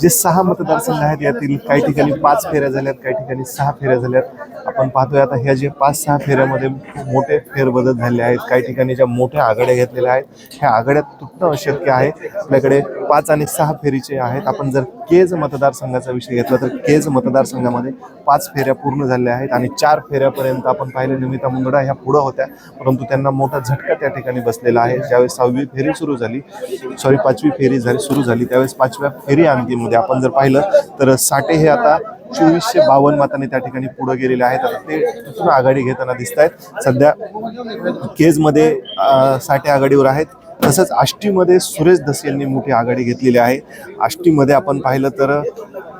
जे सहा मतदारसंघ आहेत यातील काही ठिकाणी पाच फेऱ्या झाल्यात काही ठिकाणी सहा फेऱ्या झाल्यात. आपण पाहतोय आता ह्या जे पाच सहा फेऱ्यामध्ये मोठे फेरबदल झाले आहेत. काही ठिकाणी ज्या मोठ्या आघाड्या घेतलेल्या आहेत ह्या आघाड्या तुटणं अशक्य आहे. आपल्याकडे पाच आणि सहा फेरीचे आहेत. आपण जर केज मतदारसंघाचा विषय घेतला तर केज मतदारसंघामध्ये पाच फेऱ्या पूर्ण झाल्या आहेत आणि चार फेऱ्यापर्यंत आपण पाहिले निमिता मुंदडा ह्या पुढं होत्या. परंतु त्यांना मोठा झटका त्या ठिकाणी बसलेला आहे. ज्यावेळेस सहावी फेरी सुरू झाली सॉरी पाचवी फेरी झाली सुरू झाली त्यावेळेस पाचव्या फेरी अंतिममध्ये आपण जर पाहिलं तर साठे हे आता चोवीसशे बावन्न मतांनी त्या ठिकाणी पुढे गेलेले आहेत. आता ते तिथून आघाडी घेताना दिसत आहेत सध्या केजमध्ये साठे आघाडीवर आहेत. तसंच आष्टीमध्ये सुरेश दसेलने मोठी आघाडी घेतलेली आहे. आष्टीमध्ये आपण पाहिलं तर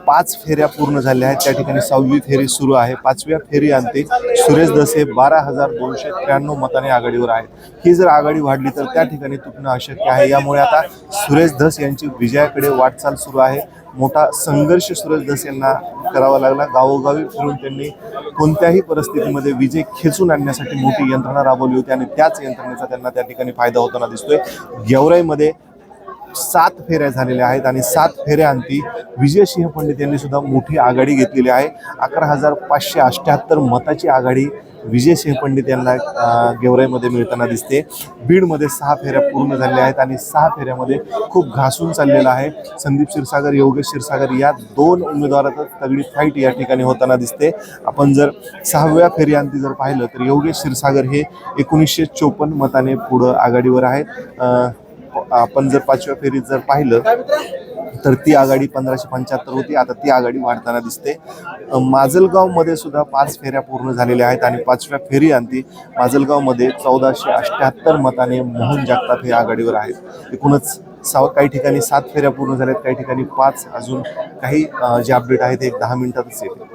पाच फेऱ्या पूर्ण झाल्या आहेत. त्या ठिकाणी सहावी फेरी सुरू आहे. पाचव्या फेरी अंती सुरेश धस हे बारा हजार दोनशे त्र्याण्णव मताने आघाडीवर आहेत. ही जर आघाडी वाढली तर त्या ठिकाणी तुटणं अशक्य आहे. यामुळे आता सुरेश धस यांची विजयाकडे वाटचाल सुरू आहे. मोठा संघर्ष सुरेश धस यांना करावा लागला. गावोगावी फिरून त्यांनी कोणत्याही परिस्थितीमध्ये विजय खेचून आणण्यासाठी मोठी यंत्रणा राबवली होती आणि त्याच यंत्रणेचा त्यांना त्या ठिकाणी फायदा होताना दिसतोय. गेवराईमध्ये सात फेऱ्या झालेल्या आहेत आणि सात फेऱ्यांती विजयसिंह पंडित यांनी सुद्धा मोठी आघाडी घेतलेली आहे. अकरा हजार पाचशे अठ्ठ्याहत्तर मताची आघाडी विजयसिंह पंडित यांना गेवराईमध्ये मिळताना दिसते. बीडमध्ये सहा फेऱ्या पूर्ण झालेल्या आहेत आणि सहा फेऱ्यामध्ये खूप घासून चाललेला आहे. संदीप क्षीरसागर योगेश क्षीरसागर या दोन उमेदवारात तगडी फाईट या ठिकाणी होताना दिसते. आपण जर सहाव्या फेरीअंती जर पाहिलं तर योगेश क्षीरसागर हे एकोणीसशे चोपन्न मताने पुढं आघाडीवर आहेत आपण जर पाचव्या फेरीत जर पाहिलं तर ती आघाडी पंधराशे पंच्याहत्तर होती. आता ती आघाडी वाढताना दिसते. माजलगावमध्ये सुद्धा पाच फेऱ्या पूर्ण झालेल्या आहेत आणि पाचव्या फेरी अंती माजलगावमध्ये चौदाशे अठ्ठ्याहत्तर मताने मोहन जगताप हे आघाडीवर आहेत. एकूणच साव काही ठिकाणी सात फेऱ्या पूर्ण झाल्यात काही ठिकाणी पाच. अजून काही जे अपडेट आहेत ते एक दहा मिनिटातच येतील.